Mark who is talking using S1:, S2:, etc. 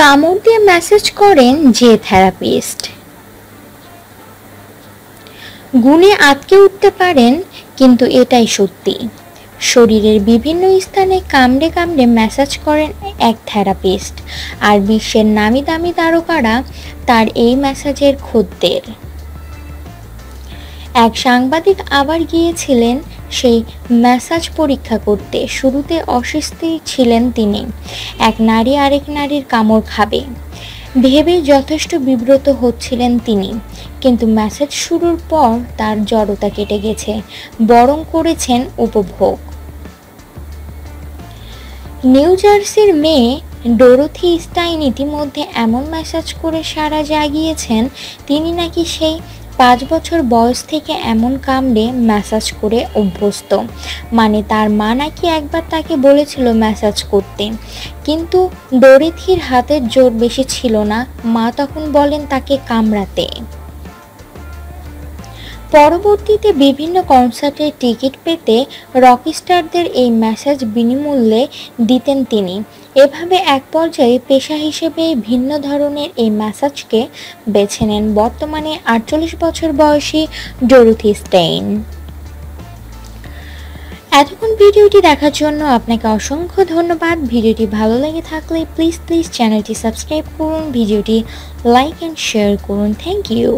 S1: কামড় দিয়ে ম্যাসেজ করেন যে থেরাপিস্ট গুণে আটকে উঠতে পারেন, কিন্তু এটাই সত্যি। শরীরের বিভিন্ন স্থানে কামড়ে কামড়ে ম্যাসাজ করেন এক থেরাপিস্ট আর বিশ্বের নামি দামি তারকারা তার এই ম্যাসাজের খদ্দের। এক সাংবাদিক আবার গিয়েছিলেন সেই ম্যাসাজ পরীক্ষা করতে। শুরুতে অস্বস্তি ছিলেন তিনি। এক নারী আরেক নারীর কামড় খাবে। ভেবে যথেষ্ট বিব্রত হচ্ছিলেন তিনি। কিন্তু ম্যাসেজ শুরুর পর তার জড়তা কেটে গেছে। বরং করেছেন উপভোগ। নিউ জার্সির মেয়ে ডোরোথি স্টাইন ইতিমধ্যে এমন ম্যাসাজ করে সারা জাগিয়েছেন, তিনি নাকি সেই পাঁচ বছর বয়স থেকে এমন কামড়ে ম্যাসাজ করে অভ্যস্ত। মানে তার মা নাকি একবার তাকে বলেছিল ম্যাসাজ করতে। কিন্তু দরিথির হাতের জোর বেশি ছিল না। মা তখন বলেন তাকে কামড়াতে। পরবর্তীতে বিভিন্ন কনসার্টের টিকিট পেতে রকস্টারদের এই ম্যাসাজ বিনামূল্যে দিতেন তিনি। এভাবে এক পর্যায়ে পেশা হিসেবে ভিন্ন ধরনের এই ম্যাসাজকে বেছে নেন বর্তমানে আটচল্লিশ বছর বয়সী ডোরোথি স্টেইন। এতক্ষণ ভিডিওটি দেখার জন্য আপনাকে অসংখ্য ধন্যবাদ। ভিডিওটি ভালো লেগে থাকলে প্লিজ প্লিজ চ্যানেলটি সাবস্ক্রাইব করুন, ভিডিওটি লাইক অ্যান্ড শেয়ার করুন। Thank you